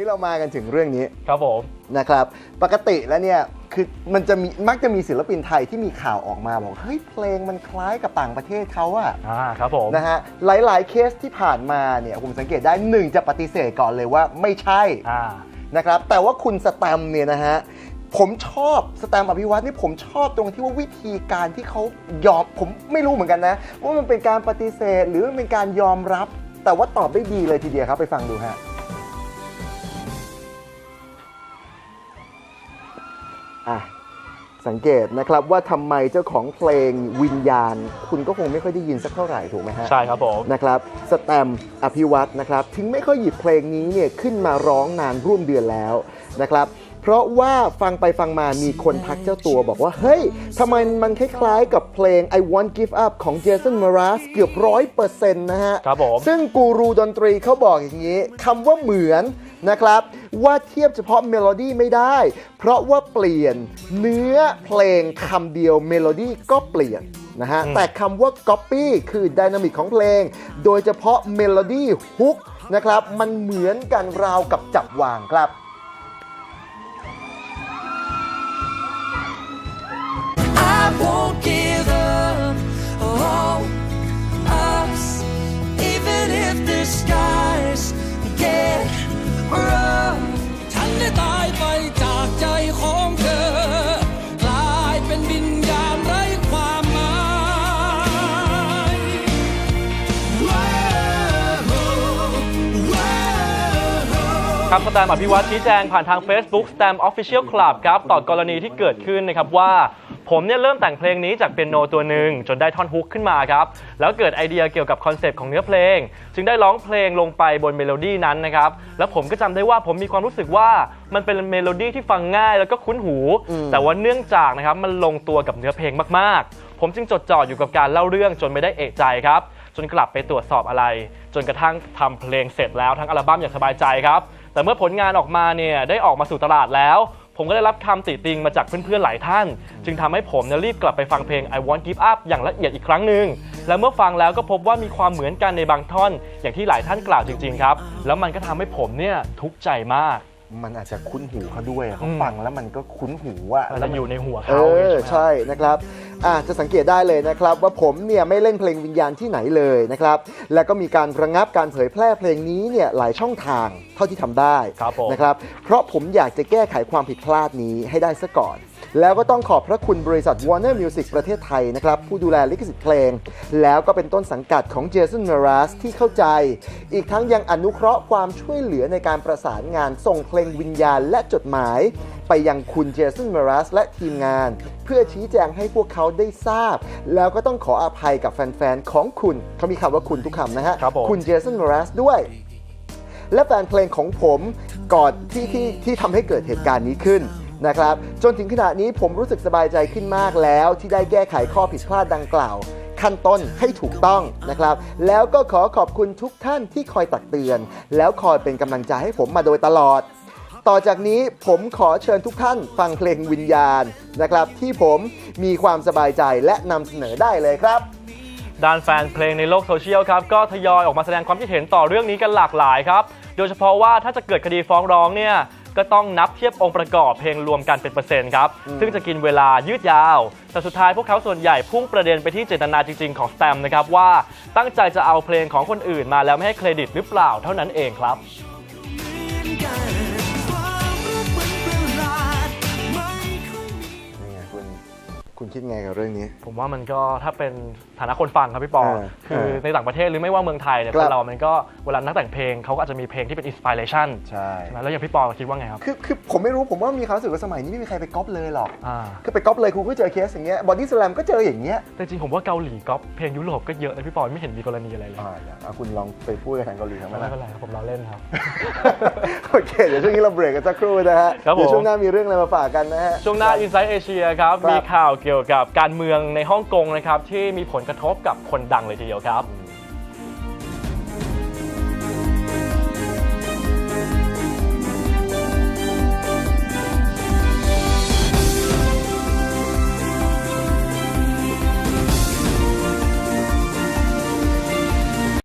นี่เรามากันถึงเรื่องนี้ครับผมนะครับ ปกติแล้วเนี่ยคือมันจะมีมักจะมีศิลปินไทยที่มีข่าวออกมาบอกเฮ้ยเพลงมันคล้ายกับต่างประเทศเขาอะอ่าครับผมนะฮะหลายๆเคสที่ผ่านมาเนี่ยผมสังเกตได้หนึ่งจะปฏิเสธก่อนเลยว่าไม่ใช่อ่านะครับแต่ว่าคุณสแตมป์เนี่ยนะฮะผมชอบสแตมป์อภิวัตนี่ผมชอบตรงที่ว่าวิธีการที่เขายอมผมไม่รู้เหมือนกันนะ ว่ามันเป็นการปฏิเสธหรือมันเป็นการยอมรับ แต่ว่าตอบได้ดีเลยทีเดียวครับไปฟังดูฮะ อะสังเกตนะครับว่าทำไมเจ้าของเพลงวิญญาณ คุณก็คงไม่ค่อยได้ยินสักเท่าไหร่ถูกไหมฮะ ใช่ครับผม นะครับสแตมป์อภิวัตนะครับ ถึงไม่ค่อยหยิบเพลงนี้เนี่ยขึ้นมาร้องนานร่วมเดือนแล้วนะครับ เพราะว่าฟังไปฟังมามีคนทักเจ้าตัวบอกว่า เฮ้ยทำไมมันคล้ายๆกับเพลง I Want Give Up ของ Jason Mraz เกือบร้อยเปอร์เซ็นต์นะฮะ ครับผม ซึ่งกูรูดนตรีเขาบอกอย่างนี้คำว่าเหมือน นะครับ ว่าเทียบเฉพาะเมโลดี้ไม่ได้ เพราะว่าเปลี่ยนเนื้อเพลงคำเดียวเมโลดี้ก็เปลี่ยนนะฮะแต่คำว่า Copy คือดินามิกของเพลง โดยเฉพาะเมโลดี้ฮุกนะครับ มันเหมือนกันราวกับจับวางครับ ครับสแตมป์อภิวัตชี้แจงผ่านทาง Facebook Stamp Official Club ครับต่อกรณีที่เกิดขึ้นนะครับว่า ผมเนี่ยเริ่มแต่งเพลงนี้จากเปียโนตัวหนึ่งจนได้ท่อนฮุกขึ้นมาครับ แล้วเกิดไอเดียเกี่ยวกับคอนเซปต์ของเนื้อเพลง จึงได้ร้องเพลงลงไปบนเมโลดี้นั้นนะครับ แล้วผมก็จำได้ว่าผมมีความรู้สึกว่ามันเป็นเมโลดี้ที่ฟังง่ายแล้วก็คุ้นหู แต่ว่าเนื่องจากนะครับมันลงตัวกับเนื้อเพลงมากๆ ผมจึงจดจ่ออยู่กับการเล่าเรื่องจนไม่ได้เอะใจครับ จนกลับไปตรวจสอบอะไร จนกระทั่งทำเพลงเสร็จแล้วทั้งอัลบั้มอย่างสบายใจครับ แต่เมื่อผลงานออกมาเนี่ยได้ออกมาสู่ตลาดแล้ว ผมก็ได้รับคำติติงมาจากเพื่อนๆหลายท่าน จึงทำให้ผมเนี่ยรีบกลับไปฟังเพลง I Want Give Up อย่างละเอียดอีกครั้งหนึ่งและเมื่อฟังแล้วก็พบว่ามีความเหมือนกันในบางท่อน อย่างที่หลายท่านกล่าวจริงๆครับ แล้วมันก็ทำให้ผมเนี่ยทุกข์ใจมาก มันอาจจะคุ้นหูเขาด้วยอะเขาอืม ฟังแล้วมันก็คุ้นหูว่ามันจะอยู่ในหัวเอเขาอไหมครับใช่นะครับ อะจะสังเกตได้เลยนะครับว่าผมเนี่ยไม่เล่นเพลงวิญญาณที่ไหนเลยนะครับแล้วก็มีการระงับการเผยแพร่เพลงนี้เนี่ยหลายช่องทางเท่าที่ทำได้ครับผมนะครับเพราะผมอยากจะแก้ไขความผิดพลาดนี้ให้ได้ซะก่อน แล้วก็ต้องขอบพระคุณบริษัท Warner Music ประเทศไทยนะครับผู้ดูแลลิขสิทธิ์เพลง แล้วก็เป็นต้นสังกัดของ Jason Mraz ที่เข้าใจ อีกทั้งยังอนุเคราะห์ความช่วยเหลือในการประสานงานส่งเพลงวิญญาณและจดหมาย ไปยังคุณเจสันเมรัสและทีมงาน เพื่อชี้แจงให้พวกเขาได้ทราบ แล้วก็ต้องขออภัยกับแฟนๆ ของคุณเขามีคำว่าคุณทุกคำนะฮะครับผม คุณเจสันเมรัสด้วย และแฟนเพลงของผมก่อนที่ที่ที่ทำให้เกิดเหตุการณ์นี้ขึ้นนะครับ จนถึงขณะนี้ผมรู้สึกสบายใจขึ้นมากแล้ว ที่ได้แก้ไขข้อผิดพลาดดังกล่าว ขั้นต้นให้ถูกต้องนะครับ แล้วก็ขอขอบคุณทุกท่านที่คอยตักเตือน แล้วคอยเป็นกำลังใจให้ผมมาโดยตลอด ต่อจากนี้ผมขอเชิญทุกท่านฟังเพลงวิญญาณนะครับ ที่ผมมีความสบายใจและนำเสนอได้เลยครับ ด้านแฟนเพลงในโลกโซเชียลครับก็ทยอยออกมาแสดงความคิดเห็นต่อเรื่องนี้กันหลากหลายครับ โดยเฉพาะว่าถ้าจะเกิดคดีฟ้องร้องเนี่ยก็ต้องนับเทียบองค์ประกอบเพลงรวมกันเป็นเปอร์เซ็นต์ครับ ซึ่งจะกินเวลายืดยาว แต่สุดท้ายพวกเขาส่วนใหญ่พุ่งประเด็นไปที่เจตนาจริง ๆ ของสแตมนะครับว่าตั้งใจจะเอาเพลงของคนอื่นมาแล้วไม่ให้เครดิตหรือเปล่าเท่านั้นเองครับ คุณคิดไงกับเรื่องนี้ ผมว่ามันก็ถ้าเป็นฐานะคนฟังครับพี่ปอเออคือเออในต่างประเทศหรือไม่ว่าเมืองไทยเนี่ยครัคบ นเรามันก็เวลานักแต่งเพลงเขาก็อาจจะมีเพลงที่เป็นอินสปิเรชันใช่ใช่ไหมแล้วอย่างพี่ปอคิดว่าไงครับคือคือผมไม่รู้ผมว่ามีความรู้สึกว่าสมัยนี้ไม่มีใครไปก๊อปเลยหรอก อ่าคือไปก๊อปเลยคุณก็เจอเคสอย่างเงี้ยบอดี้สแลมก็เจออย่างเงี้ยแต่จริงผมว่าเกาหลีก๊อปเพลงยุโรปก็เยอะนะพี่ปอไม่เห็นมีกรณีอะไรเลยอ่าอย่างอะคุณลองไปพูดกับทางเกาหลีครับไม่มาเป็นไรครับผมเราเล่นครับ โอเค เดี๋ยวช่วงนี้เราเบรกกันสักครู่นะฮะครับผม เดี๋ยวช่วงหน้ามีเรื่องอะไรมาฝากกันนะฮะ ช่วงหน้า Inside Asia ครับ ครับ มีข่าวเกี่ยวกับการเมืองในฮ่องกงนะครับที่มีผลกระทบกับคนดังเลยทีเดียวครับ